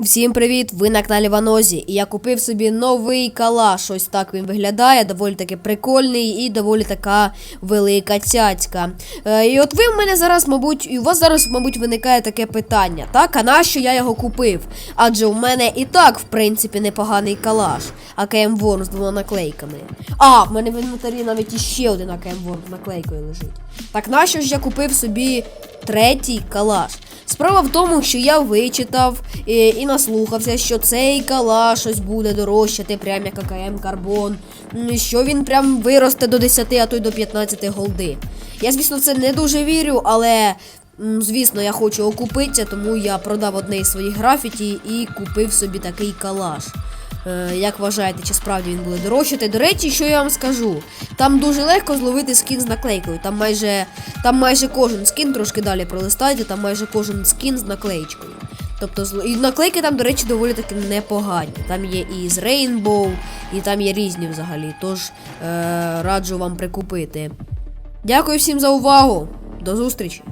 Всім привіт! Ви на каналі Ванозі. І я купив собі новий калаш. Ось так він виглядає, доволі таки прикольний і доволі така велика цяцька. Е, і от ви в мене зараз, мабуть, і у вас зараз, мабуть, виникає таке питання, так? А нащо я його купив? Адже у мене і так, в принципі, непоганий калаш. АКМ Ворм з двома наклейками. А, в мене в інвентарі навіть іще один АКМ Ворм з наклейкою лежить. Так нащо ж я купив собі третій калаш? Справа в тому, що я вичитав і, і наслухався, що цей калаш ось буде дорожчати, прям як АКМ Карбон, що він прям виросте до 10, а то й до 15 голди. Я, звісно, це не дуже вірю, але. Звісно, я хочу окупитися, тому я продав одне із своїх графіті і купив собі такий калаш. Е, як вважаєте, чи справді він буде дорожчати? До речі, що я вам скажу? Там дуже легко зловити скін з наклейкою. Там майже, там майже кожен скін, трошки далі пролистайте, там майже кожен скін з наклеєчкою. Тобто і наклейки там, до речі, доволі таки непогані. Там є і з Rainbow, і там є різні взагалі. Тож е, раджу вам прикупити. Дякую всім за увагу. До зустрічі!